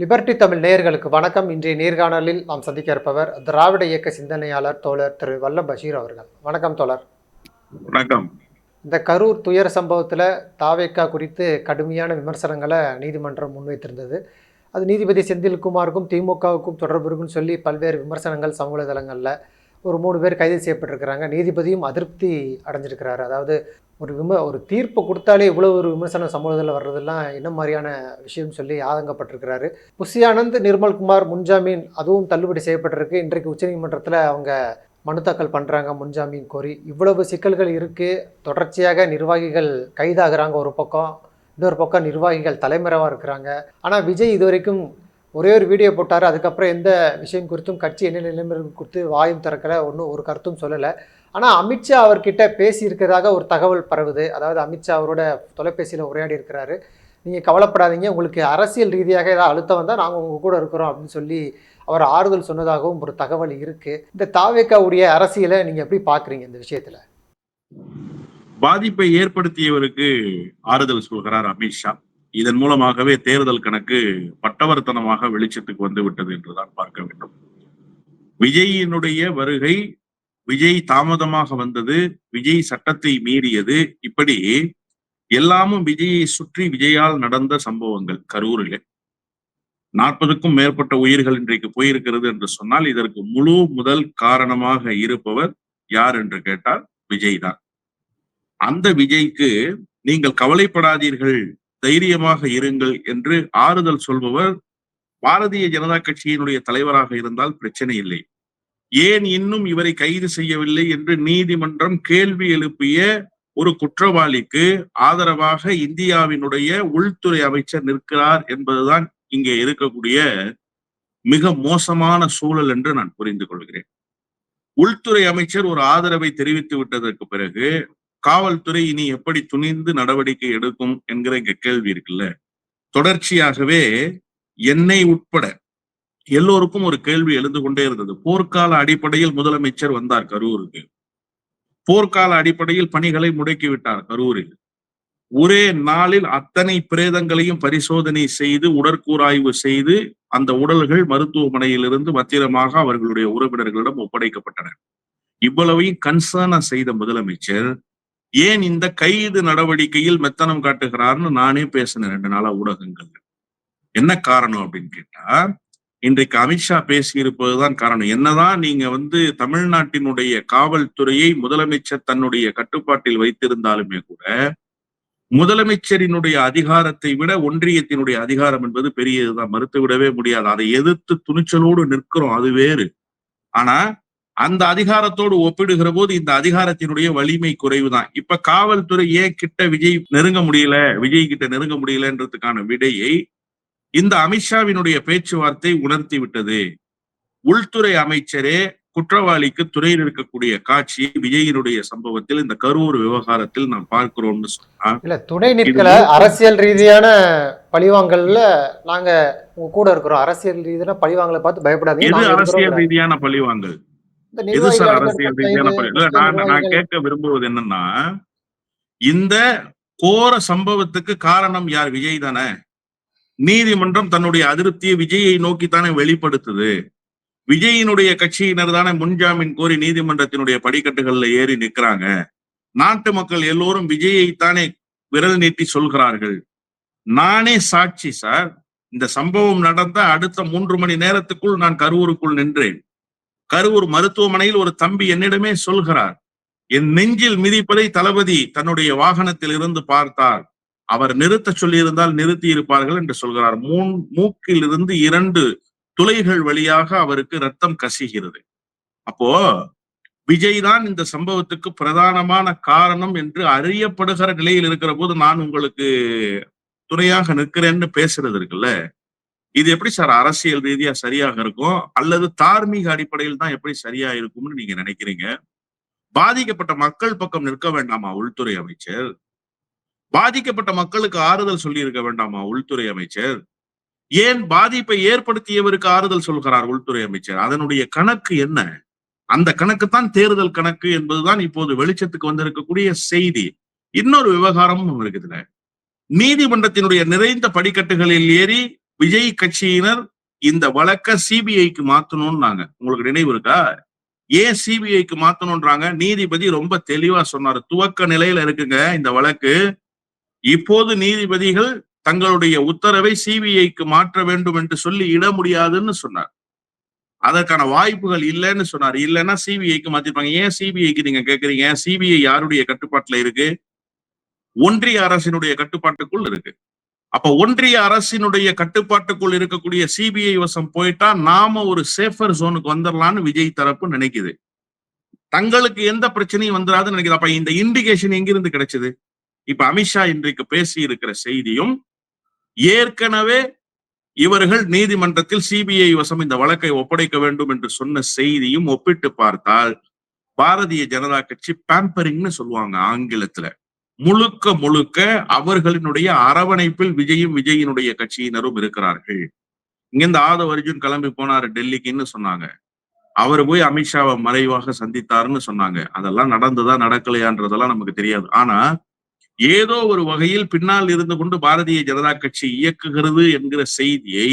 Liberty Tamil நேயர்களுக்கு வணக்கம். இன்றைய நேர்காணலில் நாம் சந்திக்க இருப்பவர் திராவிட இயக்க சிந்தனையாளர் தோழர் திரு வல்லம் பஷீர் அவர்கள். வணக்கம் தோழர். வணக்கம். இந்த கரூர் துயர சம்பவத்தில் தாவேக்கா குறித்து கடுமையான விமர்சனங்களை நீதிமன்றம் முன்வைத்திருந்தது. அது நீதிபதி செந்தில்குமாருக்கும் திமுகவுக்கும் தொடர்பு இருக்குன்னு சொல்லி பல்வேறு விமர்சனங்கள் சமூக வலைதளங்களில் ஒரு மூணு பேர் கைது செய்யப்பட்டிருக்கிறாங்க. நீதிபதியும் அதிருப்தி அடைஞ்சிருக்கிறாரு. அதாவது ஒரு விம ஒரு தீர்ப்பு கொடுத்தாலே இவ்வளோ ஒரு விமர்சனம் சமூகத்தில் வர்றதெல்லாம் என்ன மாதிரியான விஷயம்னு சொல்லி ஆதங்கப்பட்டிருக்கிறாரு. புஷி ஆனந்த் நிர்மல்குமார் முன்ஜாமீன் அதுவும் தள்ளுபடி செய்யப்பட்டிருக்கு. இன்றைக்கு உச்சநீதிமன்றத்தில் அவங்க மனு தாக்கல் பண்ணுறாங்க முன்ஜாமீன் கோரி. இவ்வளவு சிக்கல்கள் இருக்குது தொடர்ச்சியாக நிர்வாகிகள் கைதாகிறாங்க ஒரு பக்கம். இன்னொரு பக்கம் நிர்வாகிகள் தலைமறைவாக இருக்கிறாங்க. ஆனால் விஜய் இது வரைக்கும் ஒரே ஒரு வீடியோ போட்டார். அதுக்கப்புறம் எந்த விஷயம் குறித்தும் கட்சி என்ன நிலைமை குறித்து வாயும் திறக்கல ஒன்றும் ஒரு கருத்தும் சொல்லலை. ஆனால் அமித்ஷா அவர்கிட்ட பேசியிருக்கிறதாக ஒரு தகவல் பரவுது. அதாவது அமித்ஷா அவரோட தொலைபேசியில் உரையாடி இருக்கிறாரு. நீங்கள் கவலைப்படாதீங்க. உங்களுக்கு அரசியல் ரீதியாக ஏதாவது அழுத்தம் வந்தால் நாங்கள் உங்கள் கூட இருக்கிறோம் அப்படின்னு சொல்லி அவர் ஆறுதல் சொன்னதாகவும் ஒரு தகவல் இருக்குது இந்த தாவேக்காவுடைய அரசியலை நீங்கள் எப்படி பார்க்குறீங்க இந்த விஷயத்தில்? பாதிப்பை ஏற்படுத்தியவருக்கு ஆறுதல் சொல்கிறார் அமித்ஷா இதன் மூலமாகவே தேர்தல் கணக்கு பட்டவர்த்தனமாக வெளிச்சத்துக்கு வந்து விட்டது என்றுதான் பார்க்க வேண்டும். விஜயினுடைய வருகை விஜய் தாமதமாக வந்தது விஜய் சட்டத்தை மீறியது இப்படி எல்லாமும் விஜயை சுற்றி விஜயால் நடந்த சம்பவங்கள் கரூரிலே. நாற்பதுக்கும் மேற்பட்ட உயிர்கள் இன்றைக்கு போயிருக்கிறது என்று சொன்னால் இதற்கு முழு முதல் காரணமாக இருப்பவர் யார் என்று கேட்டால் விஜய் தான். அந்த விஜய்க்கு நீங்கள் கவலைப்படாதீர்கள் தைரியமாக இருங்கள் என்று ஆறுதல் சொல்பவர் பாரதிய ஜனதா கட்சியினுடைய தலைவராக இருந்தால் பிரச்சனை இல்லை. ஏன் இன்னும் இவரை கைது செய்யவில்லை என்று நீதிமன்றம் கேள்வி எழுப்பிய ஒரு குற்றவாளிக்கு ஆதரவாக இந்தியாவினுடைய உள்துறை அமைச்சர் நிற்கிறார் என்பதுதான் இங்கே இருக்கக்கூடிய மிக மோசமான சூழல் என்று நான் புரிந்து கொள்கிறேன். உள்துறை அமைச்சர் ஒரு ஆதரவை தெரிவித்து விட்டதற்கு பிறகு காவல்துறை இனி எப்படி துணிந்து நடவடிக்கை எடுக்கும் என்கிற இங்க கேள்வி இருக்குல்ல? தொடர்ச்சியாகவே என்னை உட்பட எல்லோருக்கும் ஒரு கேள்வி எழுந்து கொண்டே இருந்தது. போர்க்கால அடிப்படையில் முதலமைச்சர் வந்தார் கரூருக்கு. போர்க்கால அடிப்படையில் பணிகளை முடக்கிவிட்டார் கரூரில். ஒரே நாளில் அத்தனை பிரேதங்களையும் பரிசோதனை செய்து உடற்கூராய்வு செய்து அந்த உடல்கள் மருத்துவமனையிலிருந்து பத்திரமாக அவர்களுடைய உறவினர்களிடம் ஒப்படைக்கப்பட்டன. இவ்வளவையும் கன்சர்னா செய்த முதலமைச்சர் ஏன் இந்த கைது நடவடிக்கையில் மெத்தனம் காட்டுகிறார்னு நானே பேசினேன் ரெண்டு நாளா ஊடகங்கள்ல. என்ன காரணம் அப்படின்னு கேட்டா இன்றைக்கு அமித்ஷா பேசியிருப்பதுதான் காரணம். என்னதான் நீங்க வந்து தமிழ்நாட்டினுடைய காவல்துறையை முதலமைச்சர் தன்னுடைய கட்டுப்பாட்டில் வைத்திருந்தாலுமே கூட முதலமைச்சரினுடைய அதிகாரத்தை விட ஒன்றியத்தினுடைய அதிகாரம் என்பது பெரியதுதான். மறுத்து விடவே முடியாது. அதை எதிர்த்து துணிச்சலோடு நிற்கிறோம். அது வேறு. ஆனா அந்த அதிகாரத்தோடு ஒப்பிடுகிற போது இந்த அதிகாரத்தினுடைய வலிமை குறைவுதான். இப்ப காவல்துறை ஏன் கிட்ட விஜய் நெருங்க முடியல? விஜய் கிட்ட நெருங்க முடியலன்றதுக்கான விடையை இந்த அமித்ஷாவினுடைய பேச்சுவார்த்தை உணர்த்தி விட்டது. உள்துறை அமைச்சரே குற்றவாளிக்கு துறையில் இருக்கக்கூடிய காட்சியை விஜயினுடைய சம்பவத்தில் இந்த கரூர் விவகாரத்தில் நாம் பார்க்கிறோம்னு சொன்னா. இல்ல துணை நிற்கல. அரசியல் ரீதியான பழிவாங்கல்ல நாங்க கூட இருக்கிறோம். அரசியல் ரீதியான பழிவாங்கலை பார்த்து பயப்படாதீங்க. அரசியல். ரீதியான பழிவாங்கல்? எது சார் அரசியல் ரீதியான நான் கேட்க விரும்புவது என்னன்னா இந்த கோர சம்பவத்துக்கு காரணம் யார்? விஜய் தானே. நீதிமன்றம் தன்னுடைய அதிருப்தியை விஜயை நோக்கித்தானே வெளிப்படுத்துது. விஜயினுடைய கட்சியினர் தானே முன்ஜாமீன் கோரி நீதிமன்றத்தினுடைய படிக்கட்டுகள்ல ஏறி நிக்கிறாங்க. நாட்டு மக்கள் எல்லோரும் விஜயை தானே விரல் நீட்டி சொல்கிறார்கள். நானே சாட்சி சார். இந்த சம்பவம் நடந்த அடுத்த மூன்று மணி நேரத்துக்குள் நான் கரூருக்குள் நின்றேன். கரூர் மருத்துவமனையில் ஒரு தம்பி என்னிடமே சொல்கிறார் என் நெஞ்சில் மிதிப்பதை தளபதி தன்னுடைய வாகனத்தில் இருந்து பார்த்தார். அவர் நிறுத்த சொல்லியிருந்தால் நிறுத்தி இருப்பார்கள் என்று சொல்கிறார். மூன் மூக்கில் இருந்து இரண்டு துளைகள் வழியாக அவருக்கு ரத்தம் கசிகிறது. அப்போ விஜய் தான் இந்த சம்பவத்துக்கு பிரதானமான காரணம் என்று அறியப்படுகிற நிலையில் இருக்கிற போது நான் உங்களுக்கு துணையாக நிற்கிறேன்னு பேசுறது இருக்குல்ல? இது எப்படி சார் அரசியல் ரீதியா சரியாக இருக்கும் அல்லது தார்மீக அடிப்படையில் தான் எப்படி சரியா இருக்கும்னு நீங்க நினைக்கிறீங்க? பாதிக்கப்பட்ட மக்கள் பக்கம் நிற்க வேண்டாமா உள்துறை அமைச்சர்? பாதிக்கப்பட்ட மக்களுக்கு ஆறுதல் சொல்லி இருக்க வேண்டாமா உள்துறை அமைச்சர்? ஏன் பாதிப்பை ஏற்படுத்தியவருக்கு ஆறுதல் சொல்கிறார் உள்துறை அமைச்சர்? அதனுடைய கணக்கு என்ன? அந்த கணக்கு தான் தேர்தல் கணக்கு என்பதுதான் இப்போது வெளிச்சத்துக்கு வந்திருக்கக்கூடிய செய்தி. இன்னொரு விவகாரமும் உங்களுக்கு இதுல. நீதிமன்றத்தினுடைய நிறைந்த படிக்கட்டுகளில் ஏறி விஜய் கட்சியினர் இந்த வழக்க சிபிஐக்கு மாத்தணும்னாங்க. உங்களுக்கு நினைவு இருக்கா? ஏன் சிபிஐக்கு மாத்தணும்ன்றாங்க? நீதிபதி ரொம்ப தெளிவா சொன்னாரு. துவக்க நிலையில இருக்குங்க இந்த வழக்கு. இப்போது நீதிபதிகள் தங்களுடைய உத்தரவை சிபிஐக்கு மாற்ற வேண்டும் என்று சொல்லி இட முடியாதுன்னு சொன்னார். அதற்கான வாய்ப்புகள் இல்லைன்னு சொன்னார். இல்லைன்னா சிபிஐக்கு மாத்திருப்பாங்க. ஏன் சிபிஐக்கு நீங்க கேக்குறீங்க? சிபிஐ யாருடைய கட்டுப்பாட்டுல இருக்கு? ஒன்றிய அரசினுடைய கட்டுப்பாட்டுக்குள் இருக்கு. அப்ப ஒன்றிய அரசினுடைய கட்டுப்பாட்டுக்குள் இருக்கக்கூடிய சிபிஐ வசம் போயிட்டா நாம ஒரு சேஃபர் ஜோனுக்கு வந்துடலாம்னு விஜய் தரப்பு நினைக்குது. தங்களுக்கு எந்த பிரச்சனையும் வந்துடாதுன்னு நினைக்குது. அப்ப இந்த இண்டிகேஷன் எங்கிருந்து கிடைச்சது? இப்ப அமித்ஷா இன்றைக்கு பேசி இருக்கிற செய்தியும் ஏற்கனவே இவர்கள் நீதிமன்றத்தில் சிபிஐ வசம் இந்த வழக்கை ஒப்படைக்க வேண்டும் என்று சொன்ன செய்தியும் ஒப்பிட்டு பார்த்தால் பாரதிய ஜனதா கட்சி பேம்பரிங்னு சொல்லுவாங்க ஆங்கிலத்துல. முழுக்க முழுக்க அவர்களினுடைய அரவணைப்பில் விஜயும் விஜயினுடைய கட்சியினரும் இருக்கிறார்கள். இங்கிருந்து ஆதவ அர்ஜுன் கிளம்பி போனாரு டெல்லிக்குன்னு சொன்னாங்க. அவர் போய் அமித்ஷாவை மறைவாக சந்தித்தாருன்னு சொன்னாங்க. அதெல்லாம் நடந்ததா நடக்கலையான்றதெல்லாம் நமக்கு தெரியாது. ஆனா ஏதோ ஒரு வகையில் பின்னால் இருந்து கொண்டு பாரதிய ஜனதா கட்சி இயக்குகிறது என்கிற செய்தியை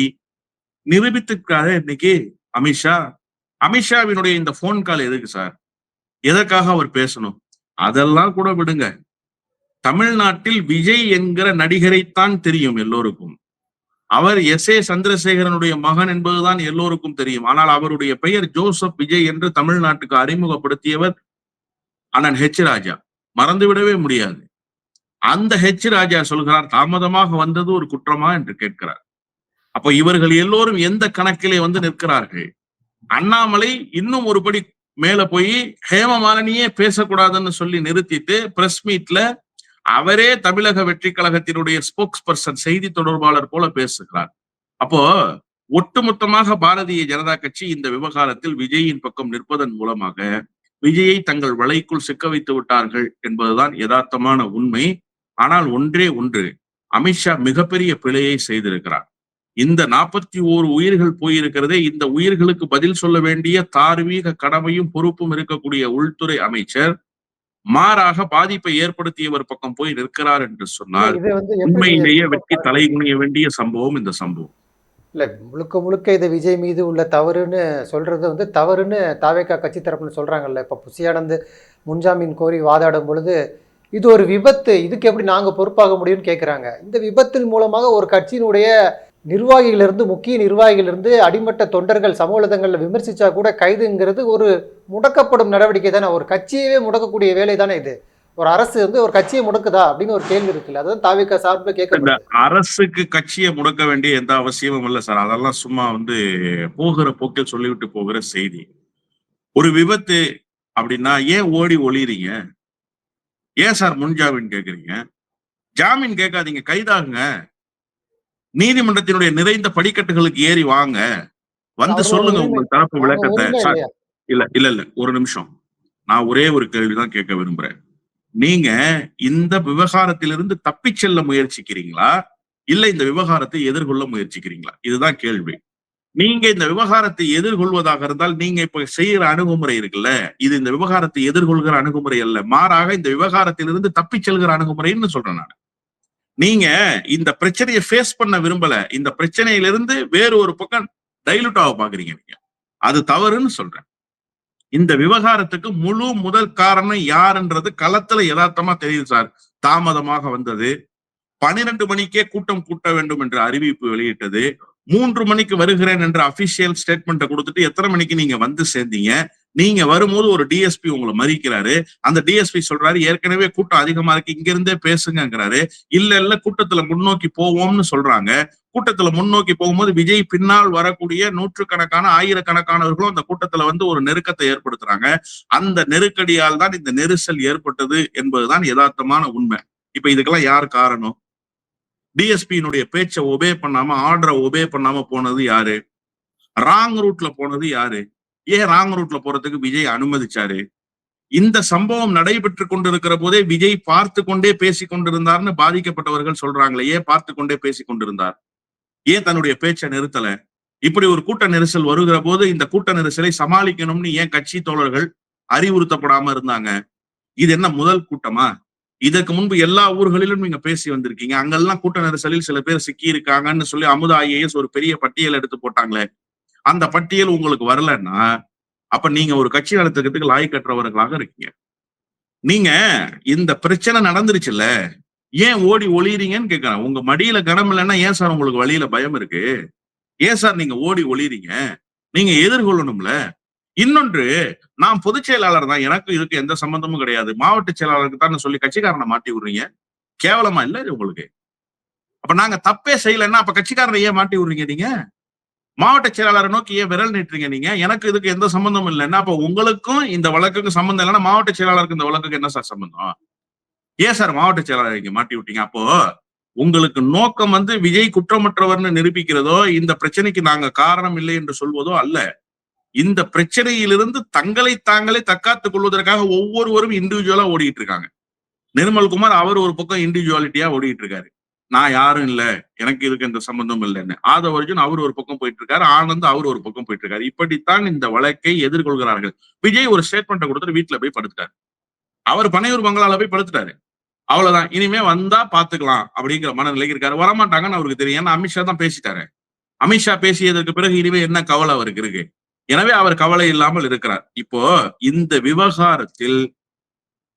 நிரூபித்திருக்காரு இன்னைக்கு அமித்ஷா அமித்ஷாவினுடைய இந்த போன் கால் எதுக்கு சார்? எதற்காக அவர் பேசணும்? அதெல்லாம் கூட விடுங்க. தமிழ்நாட்டில் விஜய் என்கிற நடிகரைத்தான் தெரியும் எல்லோருக்கும். அவர் எஸ் ஏ சந்திரசேகரனுடைய மகன் என்பதுதான் எல்லோருக்கும் தெரியும். ஆனால் அவருடைய பெயர் ஜோசப் விஜய் என்று தமிழ்நாட்டுக்கு அறிமுகப்படுத்தியவர் அண்ணன் ஹெச் ராஜா. மறந்துவிடவே முடியாது. அந்த ஹெச் ராஜா சொல்கிறார் தாமதமாக வந்தது ஒரு குற்றமா என்று கேட்கிறார். அப்போ இவர்கள் எல்லோரும் எந்த கணக்கிலே வந்து நிற்கிறார்கள்? அண்ணாமலை இன்னும் ஒருபடி மேல போய் ஹேமமாலினியே பேசக்கூடாதுன்னு சொல்லி நிறுத்திட்டு பிரஸ் மீட்ல அவரே தமிழக வெற்றி கழகத்தினுடைய ஸ்போக்ஸ் பர்சன் செய்தி தொடர்பாளர் போல பேசுகிறார். அப்போ ஒட்டுமொத்தமாக பாரதிய ஜனதா கட்சி இந்த விவகாரத்தில் விஜயின் பக்கம் நிற்பதன் மூலமாக விஜயை தங்கள் வலைக்குள் சிக்க வைத்து விட்டார்கள் என்பதுதான் யதார்த்தமான உண்மை. ஆனால் ஒன்றே ஒன்று அமித்ஷா மிகப்பெரிய பிழையை செய்திருக்கிறார். இந்த நாற்பத்தி ஓரு உயிர்கள் போயிருக்கிறதே இந்த உயிர்களுக்கு பதில் சொல்ல வேண்டிய தார்மீக கடமையும் பொறுப்பும் இருக்கக்கூடிய உள்துறை அமைச்சர் மாறாக பாதிப்பை ஏற்படுத்தியவர் பக்கம் போய் நிற்கிறார் என்று சொன்னால் இது வந்து எப்படி உண்மையிலேயே வெட்கி தலை குனிய வேண்டிய சம்பவம் இந்த சம்பவம். இல்ல முழுக்க முழுக்க இது விஜய் மீது உள்ள தவறுன்னு சொல்றது வந்து தவறுன்னு தாவேக்கா கட்சி தரப்புன்னு சொல்றாங்கல்ல. இப்ப புசியானந்து முன்ஜாமீன் கோரி வாதாடும் பொழுது இது ஒரு விபத்து இதுக்கு எப்படி நாங்க பொறுப்பாக முடியும்னு கேக்குறாங்க. இந்த விபத்தின் மூலமாக ஒரு கட்சியினுடைய நிர்வாகிகளிலிருந்து முக்கிய நிர்வாகிகளிலிருந்து அடிமட்ட தொண்டர்கள் சமூக வலைதளங்கள்ல விமர்சிச்சா கூட கைதுங்கிறது ஒரு முடக்கப்படும் நடவடிக்கை தானே. ஒரு கட்சியவே முடக்கக்கூடிய வேலை தானே இது. ஒரு அரசு வந்து ஒரு கட்சியை முடக்குதா அப்படின்னு ஒரு கேள்வி இருக்குல்ல. அதான் தாவேக்கா சார்பில் கேட்க அரசுக்கு கட்சியை முடக்க வேண்டிய எந்த அவசியமும் இல்லை சார். அதெல்லாம் சும்மா வந்து போகிற போக்கில் சொல்லிவிட்டு போகிற செய்தி. ஒரு விபத்து அப்படின்னா ஏன் ஓடி ஒளிறீங்க ஏன் சார் முன்ஜாமீன் கேக்குறீங்க ஜாமீன் கேட்காதீங்க கைதாகுங்க. நீதிமன்றத்தினுடைய நிறைந்த படிக்கட்டுகளுக்கு ஏறி வாங்க. வந்து சொல்லுங்க. உங்கள் தரப்பு விளக்கத்தை? இல்ல இல்ல இல்ல. ஒரு நிமிஷம். நான் ஒரே ஒரு கேள்விதான் கேட்க விரும்புறேன். நீங்க இந்த விவகாரத்திலிருந்து தப்பிச் செல்ல முயற்சிக்கிறீங்களா? இல்ல இந்த விவகாரத்தை எதிர்கொள்ள முயற்சிக்கிறீங்களா? இதுதான் கேள்வி. நீங்க இந்த விவகாரத்தை எதிர்கொள்வதாக இருந்தால் நீங்க இப்ப செய்யற அணுகுமுறை இருக்குல்ல? இது இந்த விவகாரத்தை எதிர்கொள்கிற அணுகுமுறை அல்ல. மாறாக இந்த விவகாரத்திலிருந்து தப்பிச் செல்கிற அணுகுமுறைன்னு சொல்றேன் நான். நீங்க இந்த பிரச்சனையை ஃபேஸ் பண்ண விரும்பல இந்த பிரச்சனையிலிருந்து வேறு ஒரு பக்கம் டைலூட் ஆக பாக்குறீங்க நீங்க. அது தவறுன்னு சொல்றேன். இந்த விவகாரத்துக்கு முழு முதல் காரணம் யாருன்றது களத்துல யதார்த்தமா தெரியுது சார். தாமதமாக வந்தது. பனிரெண்டு மணிக்கே கூட்டம் கூட்ட வேண்டும் என்ற அறிவிப்பு வெளியிட்டது. மூன்று மணிக்கு வருகிறேன் என்ற அபிஷியல் ஸ்டேட்மெண்ட்டை கொடுத்துட்டு எத்தனை மணிக்கு நீங்க வந்து சேர்ந்தீங்க? நீங்க வரும்போது ஒரு டிஎஸ்பி உங்களை மறிக்கிறாரு அந்த டிஎஸ்பி சொல்றாரு ஏற்கனவே கூட்டம் அதிகமா இருக்கு இங்க இருந்தே பேசுங்கிறாரு இல்ல இல்ல கூட்டத்துல முன்னோக்கி போவோம்னு சொல்றாங்க. கூட்டத்துல முன்னோக்கி போகும்போது விஜய் பின்னால் வரக்கூடிய நூற்றுக்கணக்கான ஆயிரக்கணக்கானவர்களும் அந்த கூட்டத்துல வந்து ஒரு நெருக்கத்தை ஏற்படுத்துறாங்க. அந்த நெருக்கடியால் தான் இந்த நெரிசல் ஏற்பட்டது என்பதுதான் யதார்த்தமான உண்மை. இப்ப இதுக்கெல்லாம் யார் காரணம்? டிஎஸ்பியினுடைய பேச்சை ஒபே பண்ணாம ஆர்டரை ஒபே பண்ணாம போனது யாரு? ராங் ரூட்ல போனது யாரு? ஏன் ராங் ரூட்ல போறதுக்கு விஜய் அனுமதிச்சாரு? இந்த சம்பவம் நடைபெற்று கொண்டிருக்கிற போதே விஜய் பார்த்து கொண்டே பேசி கொண்டிருந்தார்னு பாதிக்கப்பட்டவர்கள் சொல்றாங்களே ஏன் பார்த்து கொண்டே பேசி கொண்டிருந்தார்? ஏன் தன்னுடைய பேச்சை நிறுத்தல? இப்படி ஒரு கூட்ட நெரிசல் வருகிற போது இந்த கூட்ட நெரிசலை சமாளிக்கணும்னு ஏன் கட்சி தோழர்கள் அறிவுறுத்தப்படாம இருந்தாங்க? இது என்ன முதல் கூட்டமா? இதற்கு முன்பு எல்லா ஊர்களிலும் நீங்க பேசி வந்திருக்கீங்க. அங்கெல்லாம் கூட்ட நெரிசலில் சில பேர் சிக்கி இருக்காங்கன்னு சொல்லி அமுதா ஐஏஎஸ் ஒரு பெரிய பட்டியல் எடுத்து போட்டாங்களே. அந்த பட்டியல் உங்களுக்கு வரலன்னா அப்ப நீங்க ஒரு கட்சி நடத்துக்கிறதுக்கு லாய் கட்டுறவர்களாக இருக்கீங்க. நீங்க இந்த பிரச்சனை நடந்துருச்சுல்ல ஏன் ஓடி ஒளியறீங்கன்னு கேட்கறேன் உங்க மடியில கனம் இல்லைன்னா ஏன் சார் உங்களுக்கு வழியில பயம் இருக்கு? ஏன் சார் நீங்க ஓடி ஒளியறீங்க? நீங்க எதிர்கொள்ளணும்ல. இன்னொன்று நான் பொதுச் செயலாளர் தான். எனக்கு இதுக்கு எந்த சம்பந்தமும் கிடையாது. மாவட்ட செயலாளருக்கு தான் சொல்லி கட்சிக்காரனை மாட்டி விடுறீங்க. கேவலமா இல்ல இது உங்களுக்கு? அப்ப நாங்க தப்பே செய்யலைன்னா அப்ப கட்சிக்காரனை ஏன் மாட்டி விடுறீங்க நீங்க? மாவட்ட செயலாளரை நோக்கி ஏன் விரல் நீட்டுறீங்க நீங்க? எனக்கு இதுக்கு எந்த சம்பந்தமும் இல்லைன்னா அப்ப உங்களுக்கும் இந்த வழக்குக்கு சம்பந்தம் இல்லைன்னா மாவட்ட செயலாளருக்கு இந்த வழக்குக்கு என்ன சார் சம்பந்தம்? ஏன் சார் மாவட்ட செயலாளர் இங்க மாட்டி விட்டீங்க? அப்போ உங்களுக்கு நோக்கம் வந்து விஜய் குற்றமற்றவர்னு நிரூபிக்கிறதோ இந்த பிரச்சனைக்கு நாங்க காரணம் இல்லை என்று சொல்வதோ அல்ல. இந்த பிரச்சனையிலிருந்து தங்களை தாங்களே தற்காத்துக் கொள்வதற்காக ஒவ்வொருவரும் இண்டிவிஜுவலா ஓடிட்டு இருக்காங்க. நிர்மல்குமார் அவர் ஒரு பக்கம் இண்டிவிஜுவாலிட்டியா ஓடிட்டு இருக்காரு. நான் யாரும் இல்ல எனக்கு இதுக்கு எந்த சம்பந்தம் இல்லைன்னு. ஆதவ அர்ஜுன் அவர் ஒரு பக்கம் போயிட்டு இருக்காரு ஆனந்த் அவர் ஒரு பக்கம் போயிட்டு இருக்காரு. இப்படித்தான் இந்த வழக்கை எதிர்கொள்கிறார்கள். விஜய் ஒரு ஸ்டேட்மெண்ட்டை கொடுத்துட்டு வீட்டுல போய் படுத்துட்டாரு. அவர் பனையூர் பங்களால போய் படுத்துட்டாரு. அவ்வளவுதான். இனிமே வந்தா பாத்துக்கலாம் அப்படிங்கிற மனநிலைக்கு இருக்காரு. வரமாட்டாங்கன்னு அவருக்கு தெரியும். ஏன்னா அமித்ஷா தான் பேசிட்டாரு. அமித்ஷா பேசியதற்கு பிறகு இனிமே என்ன கவலை அவருக்கு இருக்கு? எனவே அவர் கவலை இல்லாமல் இருக்கிறார். இப்போ இந்த விவகாரத்தில்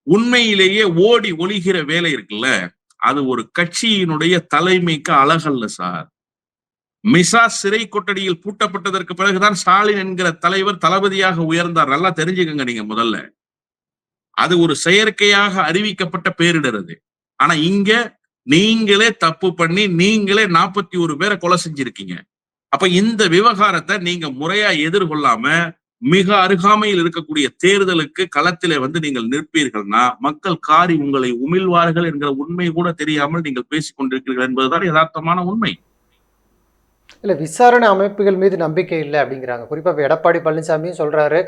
உண்மையிலேயே ஓடி ஒளிகிற வேலை இருக்குல்ல அது ஒரு கட்சியினுடைய தலைமைக்கு அழகல்ல சார். மிசா சிறை கொட்டடியில் பூட்டப்பட்டதற்கு பிறகுதான் ஸ்டாலின் என்கிற தலைவர் தளபதியாக உயர்ந்தார். நல்லா தெரிஞ்சுக்கங்க நீங்க முதல்ல. அது ஒரு செயற்கையாக அறிவிக்கப்பட்ட பேரிடர் அது. ஆனா இங்க நீங்களே தப்பு பண்ணி நீங்களே நாற்பத்தி ஒரு பேரை கொலை செஞ்சிருக்கீங்க. அப்ப இந்த விவகாரத்தை நீங்க முறையா எதிர்கொள்ளாம மிக அருகாமையில் இருக்கக்கூடிய தேர்தலுக்கு களத்திலே வந்து நீங்கள் நிற்பீர்கள்னா மக்கள் காரி உங்களை உமிழ்வார்கள் என்கிற உண்மை கூட தெரியாமல் நீங்கள் பேசிக் கொண்டிருக்கிறீர்கள் என்பதுதான் யதார்த்தமான உண்மை. இல்லை விசாரணை அமைப்புகள் மீது நம்பிக்கை இல்லை அப்படிங்கிறாங்க. குறிப்பாக எடப்பாடி பழனிசாமியும் சொல்கிறாரு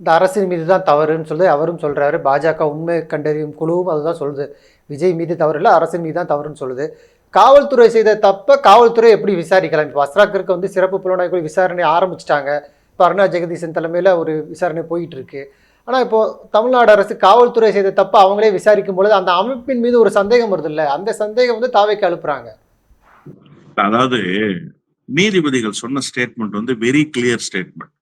இந்த அரசின் மீது தான் தவறுன்னு சொல்லி அவரும் சொல்கிறாரு பாஜக உண்மை கண்டறியும் குழுவும் அதுதான் சொல்லுது. விஜய் மீது தவறு இல்லை அரசின் மீது தான் தவறுன்னு சொல்லுது. காவல்துறை செய்த தப்ப காவல்துறை எப்படி விசாரிக்கலாம் இப்போ வஸ்ராக்கருக்கு வந்து சிறப்பு புலனாய்வு விசாரணை ஆரம்பிச்சிட்டாங்க. இப்போ அருணா ஜெகதீசன் தலைமையில் ஒரு விசாரணை போயிட்டு இருக்கு ஆனால் இப்போ தமிழ்நாடு அரசு காவல்துறை செய்த தப்ப அவங்களே விசாரிக்கும் பொழுது அந்த அமைப்பின் மீது ஒரு சந்தேகம் வருது இல்லை அந்த சந்தேகம் வந்து தாவைக்கு அனுப்புறாங்க. அதாவது நீதிபதிகள் சொன்ன ஸ்டேட்மெண்ட் வந்து வெரி கிளியர் ஸ்டேட்மெண்ட்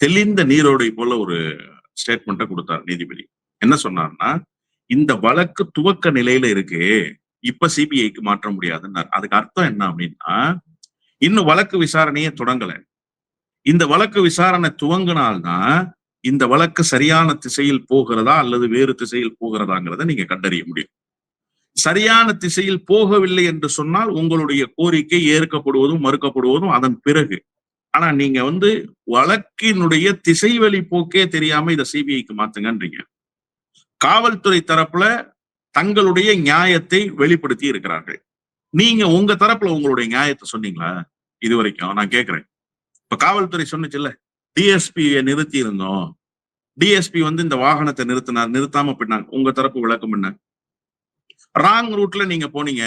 தெளிந்த நீரோடை போல ஒரு ஸ்டேட்மெண்ட்டை கொடுத்தார் நீதிபதி. என்ன சொன்னார்னா இந்த வழக்கு துவக்க நிலையில இருக்கு. இப்ப சிபிஐக்கு மாற்ற முடியாதுன்னார். அதுக்கு அர்த்தம் என்ன அப்படின்னா இன்னும் வழக்கு விசாரணையே தொடங்கல. இந்த வழக்கு விசாரணை துவங்கினால்தான் இந்த வழக்கு சரியான திசையில் போகிறதா அல்லது வேறு திசையில் போகிறதாங்கிறத நீங்க கண்டறிய முடியும். சரியான திசையில் போகவில்லை என்று சொன்னால் உங்களுடைய கோரிக்கை ஏற்கப்படுவதும் மறுக்கப்படுவதும் அதன் பிறகு. ஆனா நீங்க வந்து வழக்கினுடைய திசைவழி போக்கே தெரியாம இதை சிபிஐக்கு மாத்துங்கன்றீங்க. காவல்துறை தரப்புல தங்களுடைய நியாயத்தை வெளிப்படுத்தி இருக்கிறார்கள். நீங்க உங்க தரப்புல உங்களுடைய நியாயத்தை சொன்னீங்களா? இது வரைக்கும் நான் கேக்குறேன் இப்ப காவல்துறை சொன்னுச்சுல்ல டிஎஸ்பியை நிறுத்தி இருந்தோம். டிஎஸ்பி வந்து இந்த வாகனத்தை நிறுத்தினார் நிறுத்தாம பின்னாங்க உங்க தரப்பு விளக்கம் என்ன ராங் ரூட்ல நீங்க போனீங்க.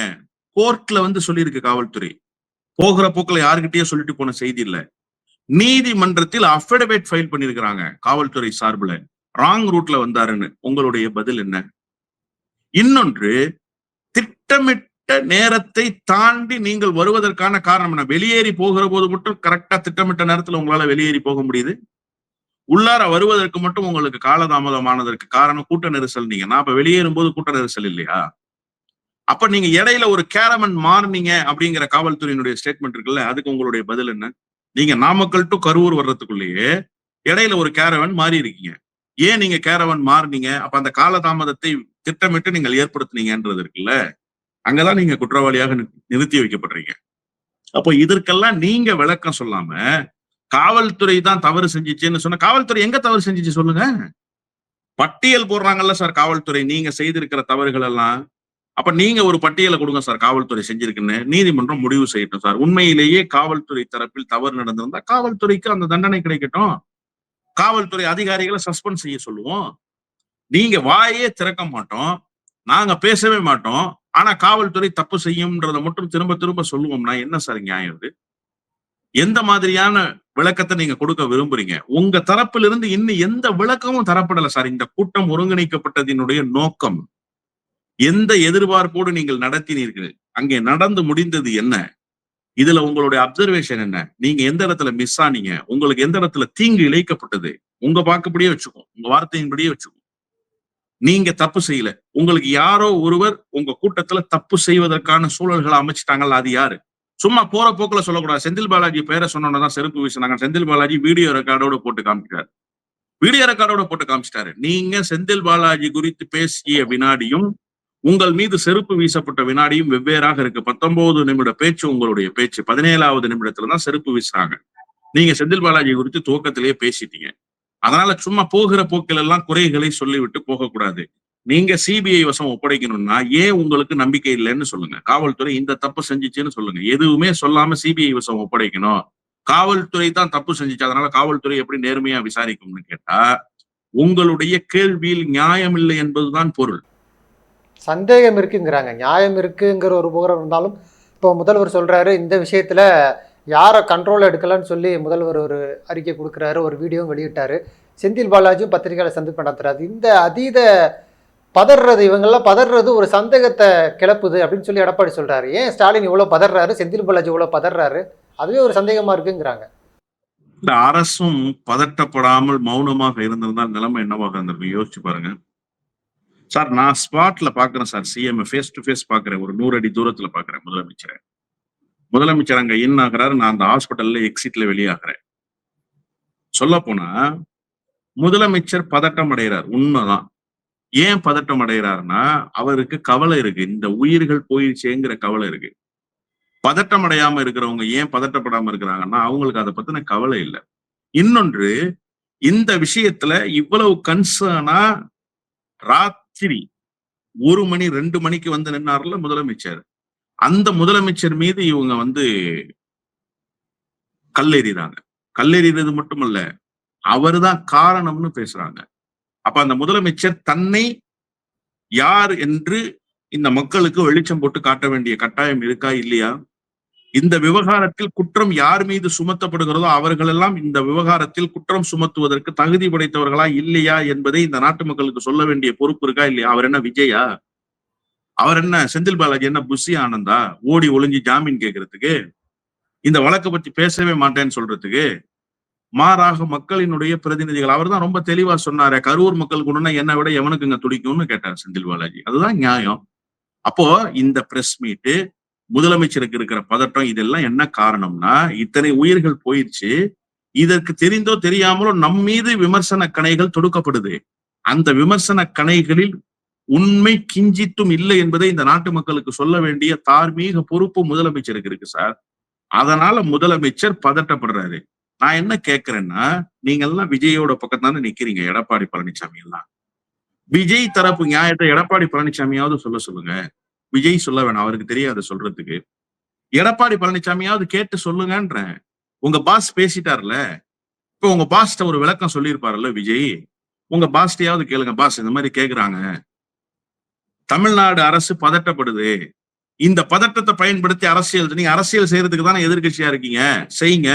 கோர்ட்ல வந்து சொல்லியிருக்கு காவல்துறை. போகிற போக்கில் யாருக்கிட்டயே சொல்லிட்டு போன செய்தி இல்லை. நீதிமன்றத்தில் அஃபிடவிட் ஃபைல் பண்ணியிருக்கிறாங்க காவல்துறை சார்பில். ராங் ரூட்ல வந்தாருன்னு. உங்களுடைய பதில் என்ன? இன்னொன்று திட்டமிட்ட நேரத்தை தாண்டி நீங்கள் வருவதற்கான காரணம் என்ன? வெளியேறி போகிற போது மட்டும் கரெக்டா திட்டமிட்ட நேரத்துல உங்களால வெளியேறி போக முடியுது. உள்ளார வருவதற்கு மட்டும் உங்களுக்கு காலதாமதமானதற்கு காரணம் கூட்ட நெரிசல் நீங்க. நான் அப்ப வெளியேறும் போது கூட்ட நெரிசல் இல்லையா? அப்ப நீங்க இடையில ஒரு கேரமன் மாறினீங்க அப்படிங்கிற காவல்துறையினுடைய ஸ்டேட்மெண்ட் இருக்குல்ல அதுக்கு உங்களுடைய பதில் என்ன? நீங்க நாமக்கல் டு கரூர் வர்றதுக்குள்ளேயே இடையில ஒரு கேரவன் மாறி இருக்கீங்க ஏன் நீங்க கேரவன் மாறினீங்க? அப்ப அந்த காலதாமதத்தை திட்டமிட்டு நீங்கள் ஏற்படுத்தினீங்கன்றது இருக்குல்ல அங்கதான் நீங்க குற்றவாளியாக நிறுத்தி வைக்கப்படுறீங்க. அப்போ இதற்கெல்லாம் நீங்க விளக்கம் சொல்லாம காவல்துறை தான் தவறு செஞ்சிச்சுன்னு சொன்ன காவல்துறை எங்க தவறு செஞ்சிச்சு சொல்லுங்க? பட்டியல் போடுறாங்கல்ல சார் காவல்துறை நீங்க செய்திருக்கிற தவறுகள் எல்லாம் அப்ப நீங்க ஒரு பட்டியலை கொடுங்க சார் காவல்துறை செஞ்சிருக்குன்னு நீதிமன்றம் முடிவு செய்யட்டும் சார். உண்மையிலேயே காவல்துறை தரப்பில் தவறு நடந்திருந்தா காவல்துறைக்கு அந்த தண்டனை கிடைக்கட்டும். காவல்துறை அதிகாரிகளை சஸ்பெண்ட் செய்ய சொல்லுவோம். நீங்க வாயே திறக்க மாட்டோம் நாங்க பேசவே மாட்டோம் ஆனா காவல்துறை தப்பு செய்யும்ன்றதை மட்டும் திரும்ப திரும்ப சொல்லுவோம்னா என்ன சார் நியாயம் இது? எந்த மாதிரியான விளக்கத்தை நீங்க கொடுக்க விரும்புறீங்க? உங்க தரப்பிலிருந்து இன்னும் எந்த விளக்கமும் தரப்படல சார். இந்த கூட்டம் ஒருங்கிணைக்கப்பட்டதினுடைய நோக்கம். எந்த எதிர்பார்ப்போடு நீங்கள் நடத்தினீர்கள்? அங்கே நடந்து முடிந்தது என்ன? இதுல உங்களுடைய அப்சர்வேஷன் என்ன? நீங்க எந்த இடத்துல மிஸ் ஆனீங்க? உங்களுக்கு எந்த இடத்துல தீங்கு இழைக்கப்பட்டது? உங்க வாக்குப்படியே வச்சுக்கோ. உங்க வார்த்தையின்படியே வச்சுக்கோ. நீங்க தப்பு செய்யல. உங்களுக்கு யாரோ ஒருவர் உங்க கூட்டத்துல தப்பு செய்வதற்கான சூழல்களை அமைச்சிட்டாங்கல்ல அது யாரு? சும்மா போற போக்குல சொல்லக்கூடாது. செந்தில் பாலாஜி பேரை சொன்னோன்னதான் செருப்பு வீசினாங்க. செந்தில் பாலாஜி வீடியோ ரெக்கார்டோட போட்டு காமிக்கிறார். வீடியோ ரெக்கார்டோட போட்டு காமிச்சிட்டாரு. நீங்க செந்தில் பாலாஜி குறித்து பேசிய வினாடியும் உங்கள் மீது செருப்பு வீசப்பட்ட வினாடியும் வெவ்வேறாக இருக்கு. பத்தொன்பது நிமிட பேச்சு உங்களுடைய பேச்சு. பதினேழாவது நிமிடத்துல தான் செருப்பு வீசுறாங்க. நீங்க செந்தில் பாலாஜி குறித்து துவக்கத்திலேயே பேசிட்டீங்க. அதனால சும்மா போகிற போக்கில் எல்லாம் குறைகளை சொல்லிவிட்டு போகக்கூடாது. நீங்க சிபிஐ வசம் ஒப்படைக்கணும்னா ஏன் உங்களுக்கு நம்பிக்கை இல்லைன்னு சொல்லுங்க. காவல்துறை இந்த தப்பு செஞ்சிச்சுன்னு சொல்லுங்க. எதுவுமே சொல்லாம சிபிஐ வசம் ஒப்படைக்கணும். காவல்துறை தான் தப்பு செஞ்சிச்சு. அதனால காவல்துறை எப்படி நேர்மையா விசாரிக்கும்னு கேட்டா உங்களுடைய கேள்வியில் நியாயம் இல்லை என்பதுதான் பொருள். சந்தேகம் இருக்குங்கிறாங்க. நியாயம் இருக்குங்கிற ஒரு புகரம் இருந்தாலும் இப்போ முதல்வர் சொல்றாரு இந்த விஷயத்துல யாரை கண்ட்ரோல் எடுக்கலன்னு சொல்லி முதல்வர் ஒரு அறிக்கை கொடுக்குறாரு ஒரு வீடியோவும் வெளியிட்டாரு. செந்தில் பாலாஜியும் பத்திரிகையாளர் சந்திப்பு நடத்துறாரு. இந்த அதீத பதறது இவங்கெல்லாம் பதறது ஒரு சந்தேகத்தை கிளப்புது அப்படின்னு சொல்லி எடப்பாடி சொல்கிறாரு ஏன் ஸ்டாலின் இவ்வளோ பதறாரு செந்தில் பாலாஜி இவ்வளோ பதறாரு அதுவே ஒரு சந்தேகமாக இருக்குங்கிறாங்க. இந்த அரசும் பதட்டப்படாமல் மௌனமாக இருந்திருந்தால் நிலைமை என்னவாக இருந்திருக்கும்? யோசிச்சு பாருங்க. சார் நான் ஸ்பாட்ல பாக்குறேன் sir. CM face to face பாக்குறேன் ஒரு நூறு அடி தூரத்துல பாக்குறேன் முதலமைச்சரை. முதலமைச்சர் அங்க இன் ஆகுறாரு நான் அந்த ஹாஸ்பிட்டல்ல எக்ஸிட்ல வெளியாகிறேன். சொல்ல போனா முதலமைச்சர் பதட்டம் அடைகிறார் உண்மைதான். ஏன் பதட்டம் அடைகிறாருன்னா அவருக்கு கவலை இருக்கு. இந்த உயிர்கள் போயிடுச்சேங்கிற கவலை இருக்கு. பதட்டம் அடையாம இருக்கிறவங்க ஏன் பதட்டப்படாம இருக்கிறாங்கன்னா அவங்களுக்கு அதை பத்தின கவலை இல்லை. இன்னொன்று இந்த விஷயத்துல இவ்வளவு கன்சர்னா ராத்திரி ஒரு மணி ரெண்டு மணிக்கு வந்து நின்னார்ல முதலமைச்சர். அந்த முதலமைச்சர் மீது இவங்க வந்து கல்லெறிறாங்க. கல்லெறிறது மட்டுமல்ல அவர்தான் காரணம்னு பேசுறாங்க. அப்ப அந்த முதலமைச்சர் தன்னை யார் என்று இந்த மக்களுக்கு வெளிச்சம் போட்டு காட்ட வேண்டிய கட்டாயம் இருக்கா இல்லையா? இந்த விவகாரத்தில் குற்றம் யார் மீது சுமத்தப்படுகிறதோ அவர்களெல்லாம் இந்த விவகாரத்தில் குற்றம் சுமத்துவதற்கு தகுதி படைத்தவர்களா இல்லையா என்பதை இந்த நாட்டு மக்களுக்கு சொல்ல வேண்டிய பொறுப்பு இருக்கா இல்லையா? அவர் என்ன விஜயா? அவர் என்ன செந்தில் பாலாஜி என்ன புஷி ஆனந்தா? ஓடி ஒளிஞ்சு ஜாமீன் கேட்கறதுக்கு? இந்த வழக்கை பத்தி பேசவே மாட்டேன்னு சொல்றதுக்கு? மாறாக மக்களினுடைய பிரதிநிதிகள் அவர் தான் ரொம்ப தெளிவா சொன்னாரு கரூர் மக்களுக்கு ஒண்ணுன்னா என்னை விட எவனுக்குங்க துடிக்கும்னு கேட்டார் செந்தில் பாலாஜி. அதுதான் நியாயம். அப்போ இந்த பிரஸ் மீட்டு முதலமைச்சருக்கு இருக்கிற பதட்டம் இதெல்லாம் என்ன காரணம்னா இத்தனை உயிர்கள் போயிடுச்சு இதற்கு தெரிந்தோ தெரியாமலோ நம் மீது விமர்சன கணைகள் தொடுக்கப்படுது. அந்த விமர்சன கணைகளில் உண்மை கிஞ்சித்தும் இல்லை என்பதை இந்த நாட்டு மக்களுக்கு சொல்ல வேண்டிய தார்மீக பொறுப்பு முதலமைச்சருக்கு இருக்கு சார். அதனால முதலமைச்சர் பதட்டப்படுறாரு. நான் என்ன கேட்கிறேன்னா நீங்க எல்லாம் விஜயோட பக்கம் தானே நிக்கிறீங்க எடப்பாடி பழனிசாமி எல்லாம். விஜய் தரப்பு நியாயத்தை எடப்பாடி பழனிசாமியாவது சொல்ல சொல்லுங்க. விஜய் சொல்ல வேணாம் அவருக்கு தெரியாது சொல்றதுக்கு. எடப்பாடி பழனிசாமியாவது கேட்டு சொல்லுங்கன்றேன். உங்க பாஸ் பேசிட்டார்ல. இப்ப உங்க பாஸ்ட ஒரு விளக்கம் சொல்லியிருப்பாருல்ல விஜய். உங்க பாஸ்டையாவது கேளுங்க பாஸ் இந்த மாதிரி கேக்குறாங்க. தமிழ்நாடு அரசு பதட்டப்படுது. இந்த பதட்டத்தை பயன்படுத்தி அரசியல் நீங்க அரசியல் செய்யறதுக்கு தானே எதிர்கட்சியா இருக்கீங்க? செய்யுங்க.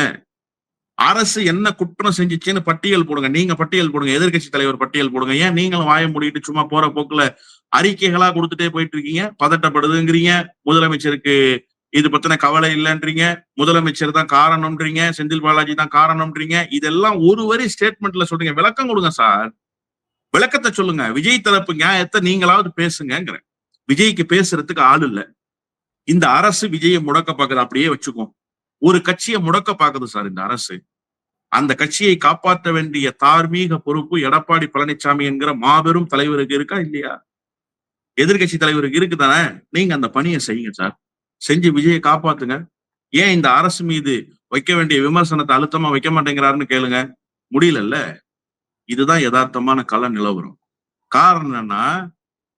அரசு என்ன குற்றம் செஞ்சிச்சுன்னு பட்டியல் போடுங்க. நீங்க பட்டியல் போடுங்க. எதிர்கட்சி தலைவர் பட்டியல் போடுங்க. ஏன் நீங்களும் வாய மூடிட்டு சும்மா போற போக்குல அறிக்கைகளா கொடுத்துட்டே போயிட்டு இருக்கீங்க பதட்டப்படுதுங்கிறீங்க. முதலமைச்சருக்கு இது பத்தின கவலை இல்லைன்றீங்க. முதலமைச்சர் தான் காரணம்ன்றீங்க. செந்தில் பாலாஜி தான் காரணம்ன்றீங்க. இதெல்லாம் ஒரு வரி ஸ்டேட்மெண்ட்ல சொல்றீங்க. விளக்கம் கொடுங்க சார். விளக்கத்தை சொல்லுங்க. விஜய் தரப்பு நியாயத்தை நீங்களாவது பேசுங்கிறேன் விஜய்க்கு பேசுறதுக்கு ஆள் இல்ல. இந்த அரசு விஜயை முடக்க பாக்குது அப்படியே வச்சுக்கோ. ஒரு கட்சியை முடக்க பாக்குது சார் இந்த அரசு. அந்த கட்சியை காப்பாற்ற வேண்டிய தார்மீக பொறுப்பு எடப்பாடி பழனிசாமி என்கிற மாபெரும் தலைவருக்கு இருக்கா இல்லையா? எதிர்கட்சி தலைவருக்கு இருக்குதானே? நீங்க அந்த பணியை செய்யுங்க சார். செஞ்சு விஜயை காப்பாத்துங்க. ஏன் இந்த அரசு மீது வைக்க வேண்டிய விமர்சனத்தை அழுத்தமா வைக்க மாட்டேங்கிறாருன்னு கேளுங்க. முடியலல்ல. இதுதான் யதார்த்தமான கள நிலவரம். காரணம் என்னன்னா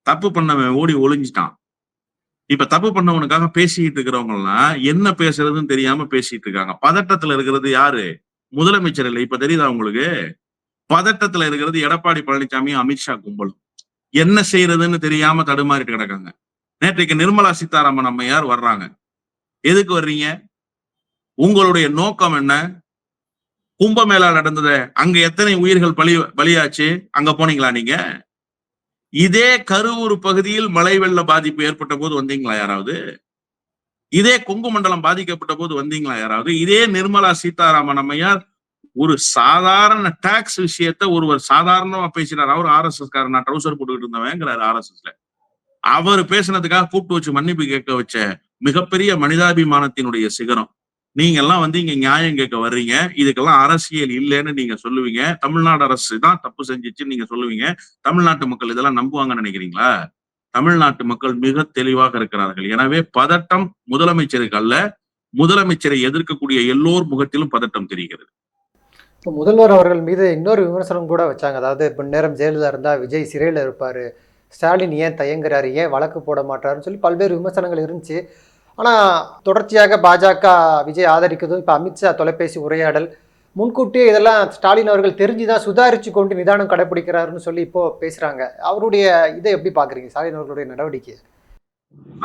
தப்பு பண்ணவன் ஓடி ஒளிஞ்சிட்டான். இப்ப தப்பு பண்ணவனுக்காக பேசிட்டு இருக்கிறவங்க எல்லாம் என்ன பேசுறதுன்னு தெரியாம பேசிட்டு இருக்காங்க. பதட்டத்துல இருக்கிறது யாரு? முதலமைச்சர் இல்லை. இப்ப தெரியுதா உங்களுக்கு? பதட்டத்துல இருக்கிறது எடப்பாடி பழனிசாமி அமித்ஷா கும்பலும். என்ன செய்யறதுன்னு தெரியாம தடுமாறிட்டு கிடக்காங்க. நேற்றைக்கு நிர்மலா சீதாராமன் அம்மையார் வர்றாங்க. எதுக்கு வர்றீங்க? உங்களுடைய நோக்கம் என்ன? கும்பமேளா நடந்தது அங்க எத்தனை உயிர்கள் பலி பலியாச்சு? அங்க போனீங்களா நீங்க? இதே கருவூர் பகுதியில் மழை வெள்ள பாதிப்பு ஏற்பட்ட போது வந்தீங்களா யாராவது? இதே கொங்கு மண்டலம் பாதிக்கப்பட்ட போது வந்தீங்களா யாராவது? இதே நிர்மலா சீதாராமன் அம்மையார் ஒரு சாதாரண டாக்ஸ் விஷயத்த ஒருவர் சாதாரணமா பேசினார். அவர் ஆர் எஸ் எஸ் காரனா ட்ரௌசர் போட்டுக்கிட்டு இருந்தவங்கிறாரு ஆர் எஸ் எஸ்ல அவர் பேசினதுக்காக கூப்பிட்டு வச்சு மன்னிப்பு கேட்க வச்ச மிகப்பெரிய மனிதாபிமானத்தினுடைய சிகரம். நீங்க எல்லாம் வந்து இங்க நியாயம் கேட்க வர்றீங்க. இதுக்கெல்லாம் அரசியல் இல்லைன்னு நீங்க சொல்லுவீங்க. தமிழ்நாடு அரசு தான் தப்பு செஞ்சிச்சுன்னு நீங்க சொல்லுவீங்க. தமிழ்நாட்டு மக்கள் இதெல்லாம் நம்புவாங்கன்னு நினைக்கிறீங்களா? தமிழ்நாட்டு மக்கள் மிக தெளிவாக இருக்கிறார்கள். எனவே பதட்டம் முதலமைச்சருக்கு அல்ல முதலமைச்சரை எதிர்க்கக்கூடிய எல்லோர் முகத்திலும் பதட்டம் தெரிகிறது. இப்போ முதல்வர் அவர்கள் மீது இன்னொரு விமர்சனம் கூட வச்சாங்க. அதாவது இப்போ நேரம் ஜெயலலிதா இருந்தால் விஜய் சிறையில் இருப்பார். ஸ்டாலின் ஏன் தயங்குறாரு? ஏன் வழக்கு போட மாட்டாருன்னு சொல்லி பல்வேறு விமர்சனங்கள் இருந்துச்சு. ஆனால் தொடர்ச்சியாக பாஜக விஜய் ஆதரிக்கிறதும் இப்போ அமித்ஷா தொலைபேசி உரையாடல் முன்கூட்டியே இதெல்லாம் ஸ்டாலின் அவர்கள் தெரிஞ்சு தான் சுதாரித்து கொண்டு நிதானம் கடைப்பிடிக்கிறாருன்னு சொல்லி இப்போ பேசுகிறாங்க அவருடைய இதை எப்படி பார்க்குறீங்க ஸ்டாலின் அவர்களுடைய நடவடிக்கை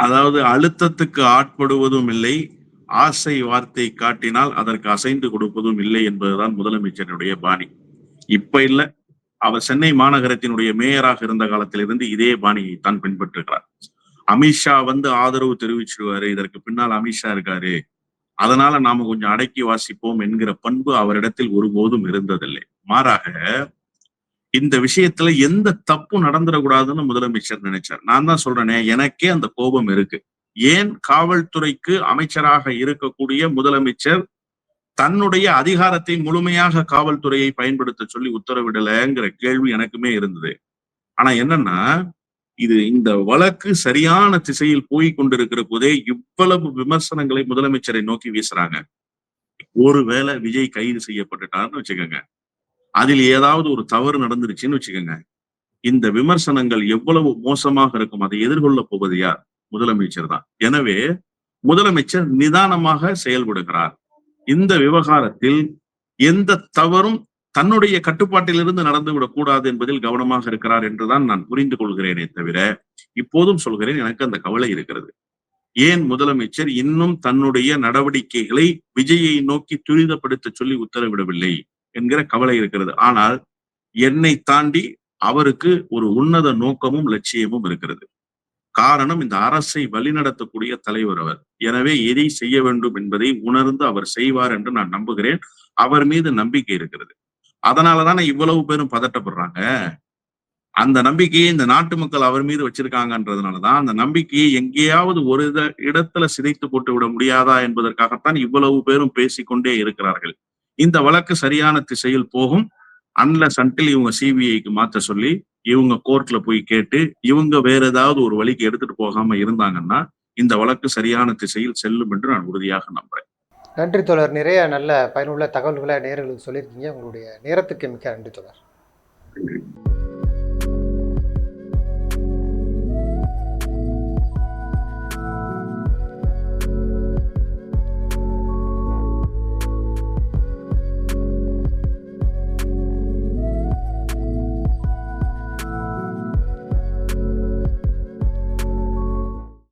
அதாவது அழுத்தத்துக்கு ஆட்படுவதும் இல்லை ஆசை வார்த்தை காட்டினால் அதற்கு அசைந்து கொடுப்பதும் இல்லை என்பதுதான் முதலமைச்சருடைய பாணி. இப்ப இல்ல அவர் சென்னை மாநகரத்தினுடைய மேயராக இருந்த காலத்திலிருந்து இதே பாணியை தான் பின்பற்றுகிறார். அமித்ஷா வந்து ஆதரவு தெரிவிச்சிருவாரு இதற்கு பின்னால் அமித்ஷா இருக்காரு. அதனால நாம கொஞ்சம் அடக்கி வாசிப்போம் என்கிற பண்பு அவரிடத்தில் ஒருபோதும் இருந்ததில்லை. மாறாக இந்த விஷயத்துல எந்த தப்பும் நடந்துடக்கூடாதுன்னு முதலமைச்சர் நினைச்சார். நான் தான் சொல்றேனே எனக்கே அந்த கோபம் இருக்கு. ஏன் காவல்துறைக்கு அமைச்சராக இருக்கக்கூடிய முதலமைச்சர் தன்னுடைய அதிகாரத்தை முழுமையாக காவல்துறையை பயன்படுத்த சொல்லி உத்தரவிடலைங்கிற கேள்வி எனக்குமே இருந்தது. ஆனா என்னன்னா இது இந்த வழக்கு சரியான திசையில் போய் கொண்டிருக்கிற போதே இவ்வளவு விமர்சனங்களை முதலமைச்சரை நோக்கி வீசுறாங்க. ஒருவேளை விஜய் கைது செய்யப்பட்டுட்டார்னு வச்சுக்கோங்க. அதில் ஏதாவது ஒரு தவறு நடந்துருச்சுன்னு வச்சுக்கோங்க. இந்த விமர்சனங்கள் எவ்வளவு மோசமாக இருக்கும் அதை எதிர்கொள்ள போவது யார்? முதலமைச்சர் தான். எனவே முதலமைச்சர் நிதானமாக செயல்படுகிறார். இந்த விவகாரத்தில் எந்த தவறும் தன்னுடைய கட்டுப்பாட்டிலிருந்து நடந்துவிடக் கூடாது என்பதில் கவனமாக இருக்கிறார் என்றுதான் நான் புரிந்து கொள்கிறேனே தவிர இப்போதும் சொல்கிறேன் எனக்கு அந்த கவலை இருக்கிறது. ஏன் முதலமைச்சர் இன்னும் தன்னுடைய நடவடிக்கைகளை விஜயை நோக்கி துரிதப்படுத்த சொல்லி உத்தரவிடவில்லை என்கிற கவலை இருக்கிறது. ஆனால் என்னை தாண்டி அவருக்கு ஒரு உன்னத நோக்கமும் லட்சியமும் இருக்கிறது. காரணம் இந்த அரசை வழிநடத்தக்கூடிய தலைவர் அவர். எனவே எதை செய்ய வேண்டும் என்பதை உணர்ந்து அவர் செய்வார் என்று நான் நம்புகிறேன். அவர் மீது நம்பிக்கை இருக்கிறது. அதனாலதானே இவ்வளவு பேரும் பதட்டப்படுறாங்க? அந்த நம்பிக்கையை இந்த நாட்டு மக்கள் அவர் மீது வச்சிருக்காங்கன்றதுனாலதான் அந்த நம்பிக்கையை எங்கேயாவது ஒரு இத- இடத்துல சிதைத்து போட்டு விட முடியாதா என்பதற்காகத்தான் இவ்வளவு பேரும் பேசிக்கொண்டே இருக்கிறார்கள். இந்த வழக்கு சரியான திசையில் போகும். அன்லஸ் அன்டில் இவங்க சிபிஐக்கு மாத்த சொல்லி இவங்க கோர்ட்ல போய் கேட்டு இவங்க வேற ஏதாவது ஒரு வழிக்கு எடுத்துட்டு போகாம இருந்தாங்கன்னா இந்த வழக்கு சரியான திசையில் செல்லும் என்று நான் உறுதியாக நம்புறேன். நன்றி தொடர் நிறைய நல்ல பயனுள்ள தகவல்களை நேர்களுக்கு சொல்லியிருக்கீங்க. உங்களுடைய நேரத்துக்கு மிக்க நன்றி தோழர்.